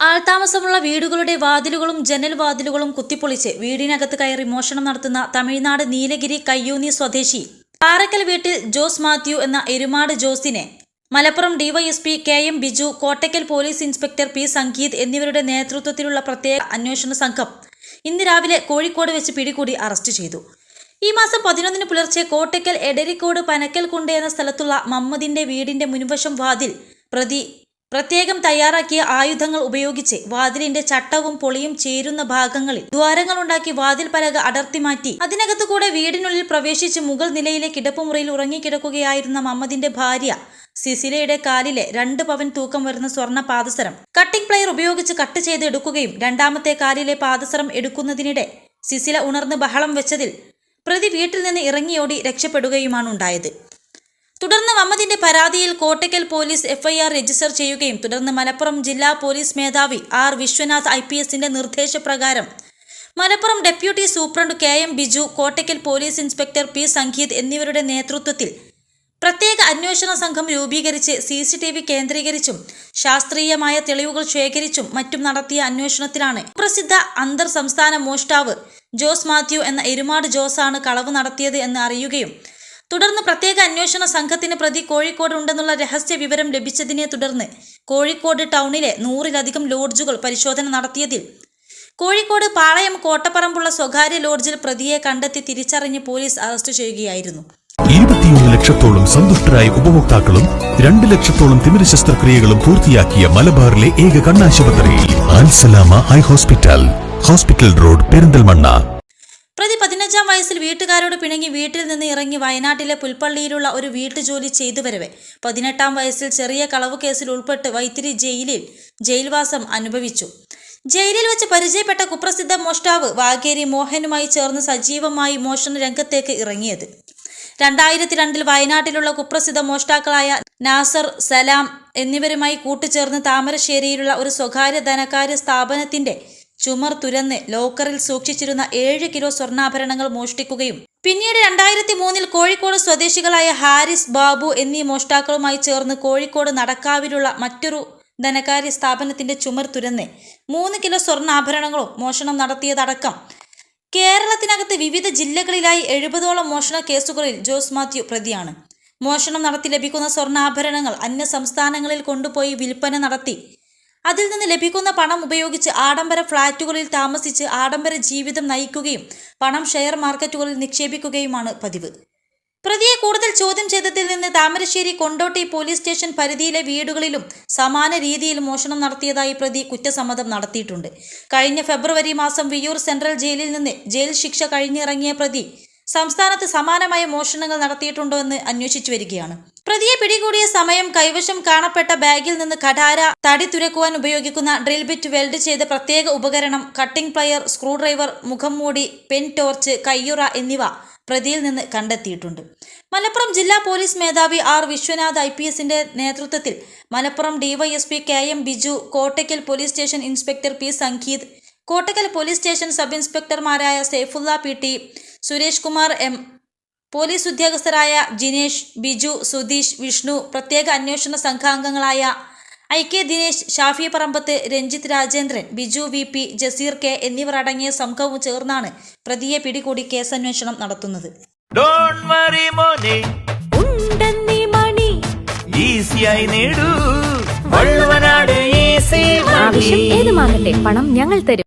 ആൾതാമസമുള്ള വീടുകളുടെ വാതിലുകളും ജനൽ വാതിലുകളും കുത്തിപ്പൊളിച്ച് വീടിനകത്ത് കയറി മോഷണം നടത്തുന്ന തമിഴ്നാട് നീലഗിരി കയ്യൂന്നി സ്വദേശി. പാറക്കൽ വീട്ടിൽ ജോസ് മാത്യു എന്ന Erumad ജോസിനെ Malappuram DYSP K M Biju Kottakkal police inspector P Sangeeth എന്നിവരുടെ നേതൃത്വത്തിലുള്ള പ്രത്യേക അന്വേഷണ സംഘം ഇന്ന് രാവിലെ കോഴിക്കോട് വെച്ച് പിടികൂടി അറസ്റ്റ് ചെയ്തു. ഈ മാസം പതിനൊന്നിന് പുലർച്ചെ കോട്ടയ്ക്കൽ എടരിക്കോട് പനക്കൽ കുണ്ട് എന്ന സ്ഥലത്തുള്ള മമ്മദിന്റെ വീടിന്റെ മുൻവശം വാതിൽ പ്രതി പ്രത്യേകം തയ്യാറാക്കിയ ആയുധങ്ങൾ ഉപയോഗിച്ച് വാതിലിന്റെ ചട്ടവും പൊളിയും ചേരുന്ന ഭാഗങ്ങളിൽ ദ്വാരങ്ങളുണ്ടാക്കി വാതിൽ പലക അടർത്തി മാറ്റി അതിനകത്തു കൂടെ വീടിനുള്ളിൽ പ്രവേശിച്ച് മുകൾ നിലയിലെ കിടപ്പുമുറിയിൽ ഉറങ്ങിക്കിടക്കുകയായിരുന്ന മമ്മദിന്റെ ഭാര്യ സിസിലയുടെ കാലിലെ രണ്ട് പവൻ തൂക്കം വരുന്ന സ്വർണ പാദസരം കട്ടിംഗ് പ്ലെയർ ഉപയോഗിച്ച് കട്ട് ചെയ്ത് എടുക്കുകയും രണ്ടാമത്തെ കാലിലെ പാദസരം എടുക്കുന്നതിനിടെ സിസില ഉണർന്ന് ബഹളം വെച്ചതിൽ പ്രതി വീട്ടിൽ നിന്ന് ഇറങ്ങിയോടി രക്ഷപ്പെടുകയുമാണ് ഉണ്ടായത് തുടർന്ന് മമ്മദിന്റെ പരാതിയിൽ കോട്ടയ്ക്കൽ പോലീസ് എഫ്ഐആർ രജിസ്റ്റർ ചെയ്യുകയും തുടർന്ന് മലപ്പുറം ജില്ലാ പോലീസ് മേധാവി ആർ വിശ്വനാഥ് ഐ പി എസിന്റെ നിർദ്ദേശപ്രകാരം. Malappuram deputy superintendent K M Biju Kottakkal police inspector P Sangeeth എന്നിവരുടെ നേതൃത്വത്തിൽ പ്രത്യേക അന്വേഷണ സംഘം രൂപീകരിച്ച് സി സി ടി വി കേന്ദ്രീകരിച്ചും ശാസ്ത്രീയമായ തെളിവുകൾ ശേഖരിച്ചും മറ്റും നടത്തിയ അന്വേഷണത്തിലാണ് പ്രസിദ്ധ അന്തർ സംസ്ഥാന മോഷ്ടാവ് ജോസ് മാത്യു എന്ന എരുമാട് ജോസാണ് കളവ് നടത്തിയത് എന്ന് അറിയുകയും തുടർന്ന് പ്രത്യേക അന്വേഷണ സംഘത്തിന് പ്രതി കോഴിക്കോട് ഉണ്ടെന്നുള്ള രഹസ്യ വിവരം ലഭിച്ചതിനെ തുടർന്ന് കോഴിക്കോട് ടൗണിലെ നൂറിലധികം ലോഡ്ജുകൾ പരിശോധന നടത്തിയതിൽ കോഴിക്കോട് പാളയം കോട്ടപ്പറമ്പുള്ള സ്വകാര്യ ലോഡ്ജിൽ പ്രതിയെ കണ്ടെത്തി തിരിച്ചറിഞ്ഞ് പോലീസ് അറസ്റ്റ് ചെയ്യുകയായിരുന്നു. ഇരുപത്തിയൊന്ന് ലക്ഷത്തോളം സന്തുഷ്ടരായ ഉപഭോക്താക്കളും രണ്ട് ലക്ഷത്തോളം തിമിര ശസ്ത്രക്രിയകളും പൂർത്തിയാക്കിയ മലബാറിലെ ഏക കണ്ണാശുപത്രി ആൻസലാമ high hospital hospital road Perinthalmanna. പ്രതി പതിനഞ്ചാം വയസ്സിൽ വീട്ടുകാരോട് പിണങ്ങി വീട്ടിൽ നിന്ന് ഇറങ്ങി വയനാട്ടിലെ പുൽപ്പള്ളിയിലുള്ള ഒരു വീട്ടുജോലി ചെയ്തു വരവെ. പതിനെട്ടാം വയസ്സിൽ ചെറിയ കളവ് കേസിൽ ഉൾപ്പെട്ട് വൈത്തിരി ജയിലിൽ ജയിൽവാസം അനുഭവിച്ചു. ജയിലിൽ വെച്ച് പരിചയപ്പെട്ട കുപ്രസിദ്ധ മോഷ്ടാവ് വാഗേരി മോഹനുമായി ചേർന്ന് സജീവമായി മോഷണ രംഗത്തേക്ക് ഇറങ്ങിയത്. രണ്ടായിരത്തി രണ്ടിൽ വയനാട്ടിലുള്ള കുപ്രസിദ്ധ മോഷ്ടാക്കളായ നാസർ സലാം എന്നിവരുമായി കൂട്ടുചേർന്ന് താമരശ്ശേരിയിലുള്ള ഒരു സ്വകാര്യ ധനകാര്യ സ്ഥാപനത്തിന്റെ ചുമർ തുരന്ന് ലോക്കറിൽ സൂക്ഷിച്ചിരുന്ന ഏഴ് കിലോ സ്വർണാഭരണങ്ങൾ മോഷ്ടിക്കുകയും പിന്നീട് രണ്ടായിരത്തി മൂന്നിൽ കോഴിക്കോട് സ്വദേശികളായ ഹാരിസ് ബാബു എന്നീ മോഷ്ടാക്കളുമായി ചേർന്ന് കോഴിക്കോട് നടക്കാവിലുള്ള മറ്റൊരു ധനകാര്യ സ്ഥാപനത്തിന്റെ ചുമർ തുരന്ന് മൂന്ന് കിലോ സ്വർണാഭരണങ്ങളും മോഷണം നടത്തിയതടക്കം. കേരളത്തിനകത്ത് വിവിധ ജില്ലകളിലായി എഴുപതോളം മോഷണ കേസുകളിൽ ജോസ് മാത്യു പ്രതിയാണ്. മോഷണം നടത്തി ലഭിക്കുന്ന സ്വർണാഭരണങ്ങൾ അന്യ സംസ്ഥാനങ്ങളിൽ കൊണ്ടുപോയി വിൽപ്പന നടത്തി അതിൽ നിന്ന് ലഭിക്കുന്ന പണം ഉപയോഗിച്ച് ആഡംബര ഫ്ളാറ്റുകളിൽ താമസിച്ച് ആഡംബര ജീവിതം നയിക്കുകയും പണം ഷെയർ മാർക്കറ്റുകളിൽ നിക്ഷേപിക്കുകയുമാണ് പതിവ്. പ്രതിയെ കൂടുതൽ ചോദ്യം ചെയ്തതിൽ നിന്ന് താമരശ്ശേരി കൊണ്ടോട്ടി പോലീസ് സ്റ്റേഷൻ പരിധിയിലെ വീടുകളിലും സമാന രീതിയിൽ മോഷണം നടത്തിയതായി പ്രതി കുറ്റസമ്മതം നടത്തിയിട്ടുണ്ട്. കഴിഞ്ഞ ഫെബ്രുവരി മാസം വിയൂർ സെൻട്രൽ ജയിലിൽ നിന്ന് ജയിൽ ശിക്ഷ കഴിഞ്ഞിറങ്ങിയ പ്രതി സംസ്ഥാനത്ത് സമാനമായ മോഷണങ്ങൾ നടത്തിയിട്ടുണ്ടോ എന്ന് അന്വേഷിച്ചു വരികയാണ്. പ്രതിയെ പിടികൂടിയ സമയം കൈവശം കാണപ്പെട്ട ബാഗിൽ നിന്ന് കഠാര തടി തുരക്കുവാൻ ഉപയോഗിക്കുന്ന ഡ്രിൽ ബിറ്റ് വെൽഡ് ചെയ്ത പ്രത്യേക ഉപകരണം കട്ടിംഗ് പ്ലയർ സ്ക്രൂ ഡ്രൈവർ മുഖം മൂടി പെൻ ടോർച്ച് കയ്യുറ എന്നിവ പ്രതിയിൽ നിന്ന് കണ്ടെത്തിയിട്ടുണ്ട്. മലപ്പുറം ജില്ലാ പോലീസ് മേധാവി ആർ വിശ്വനാഥ് ഐ പി എസിന്റെ നേതൃത്വത്തിൽ Malappuram DYSP K M Biju Kottakkal police station inspector P Sangeeth Kottakkal police station sub ഇൻസ്പെക്ടർമാരായ Saifulla P T Suresh Kumar M police ഉദ്യോഗസ്ഥരായ Jinesh Biju Sudheesh Vishnu പ്രത്യേക അന്വേഷണ സംഘാംഗങ്ങളായ I K Dinesh Shafi Parambath Ranjith Rajendran Biju V P Jaseer K എന്നിവർ അടങ്ങിയ സംഘവും ചേർന്നാണ് പ്രതിയെ പിടികൂടി കേസന്വേഷണം നടത്തുന്നത്. Don't worry മോനെ. ഉണ്ടെന്നീ മണി. ഈസിയായി നേടൂ. ഏതുമാകട്ടെ പണം ഞങ്ങൾ തരും.